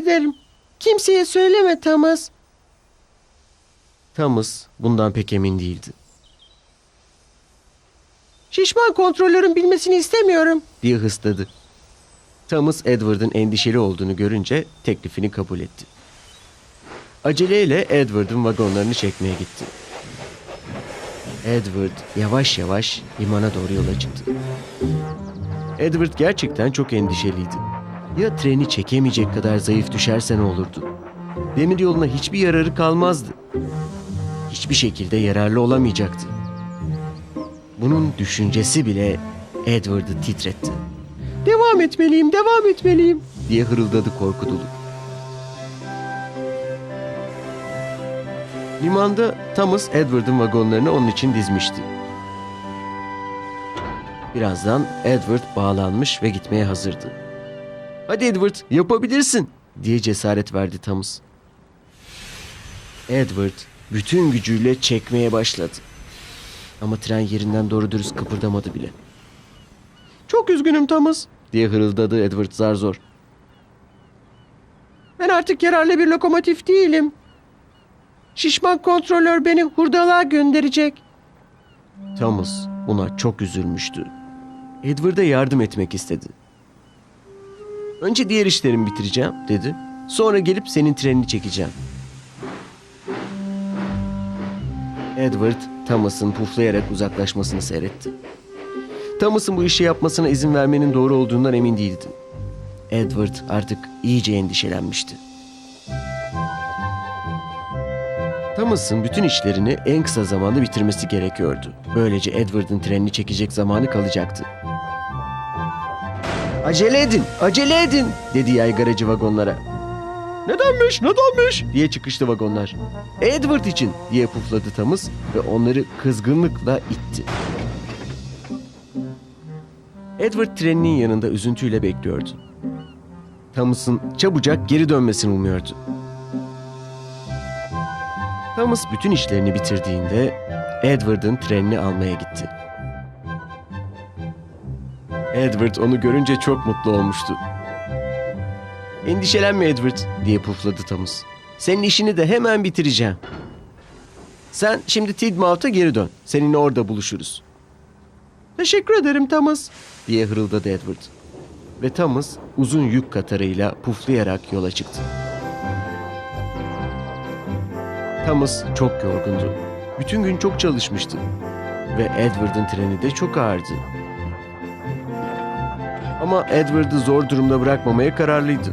ederim. Kimseye söyleme Thomas. Thomas bundan pek emin değildi. Şişman kontrolörün bilmesini istemiyorum diye hısladı. Thomas Edward'ın endişeli olduğunu görünce teklifini kabul etti. Aceleyle Edward'ın vagonlarını çekmeye gitti. Edward yavaş yavaş limana doğru yola çıktı. Edward gerçekten çok endişeliydi. Ya treni çekemeyecek kadar zayıf düşerse ne olurdu? Demir yoluna hiçbir yararı kalmazdı. Hiçbir şekilde yararlı olamayacaktı. Bunun düşüncesi bile Edward'ı titretti. Devam etmeliyim, devam etmeliyim diye hırıldadı korku dolu. Limanda Thomas Edward'ın vagonlarını onun için dizmişti. Birazdan Edward bağlanmış ve gitmeye hazırdı. Hadi Edward yapabilirsin diye cesaret verdi Thomas. Edward bütün gücüyle çekmeye başladı. Ama tren yerinden doğru dürüst kıpırdamadı bile. Çok üzgünüm Thomas diye hırıldadı Edward zar zor. Ben artık yararlı bir lokomotif değilim. Şişman kontrolör beni hurdalığa gönderecek. Thomas buna çok üzülmüştü. Edward'a yardım etmek istedi. Önce diğer işlerimi bitireceğim dedi. Sonra gelip senin trenini çekeceğim. Edward, Thomas'ın puflayarak uzaklaşmasını seyretti. Thomas'ın bu işi yapmasına izin vermenin doğru olduğundan emin değildi. Edward artık iyice endişelenmişti. Thomas'ın bütün işlerini en kısa zamanda bitirmesi gerekiyordu. Böylece Edward'ın trenini çekecek zamanı kalacaktı. Acele edin, acele edin dedi yaygaracı vagonlara. Nedenmiş, nedenmiş diye çıkıştı vagonlar. Edward için diye pufladı Thomas ve onları kızgınlıkla itti. Edward treninin yanında üzüntüyle bekliyordu. Thomas'ın çabucak geri dönmesini umuyordu. Thomas bütün işlerini bitirdiğinde Edward'ın trenini almaya gitti. Edward onu görünce çok mutlu olmuştu. Endişelenme Edward diye pufladı Thomas. Senin işini de hemen bitireceğim. Sen şimdi Tidmouth'a geri dön. Seninle orada buluşuruz. Teşekkür ederim Thomas diye hırıldadı Edward. Ve Thomas uzun yük katarıyla puflayarak yola çıktı. Thomas çok yorgundu. Bütün gün çok çalışmıştı. Ve Edward'ın treni de çok ağırdı. Ama Edward'ı zor durumda bırakmamaya kararlıydı.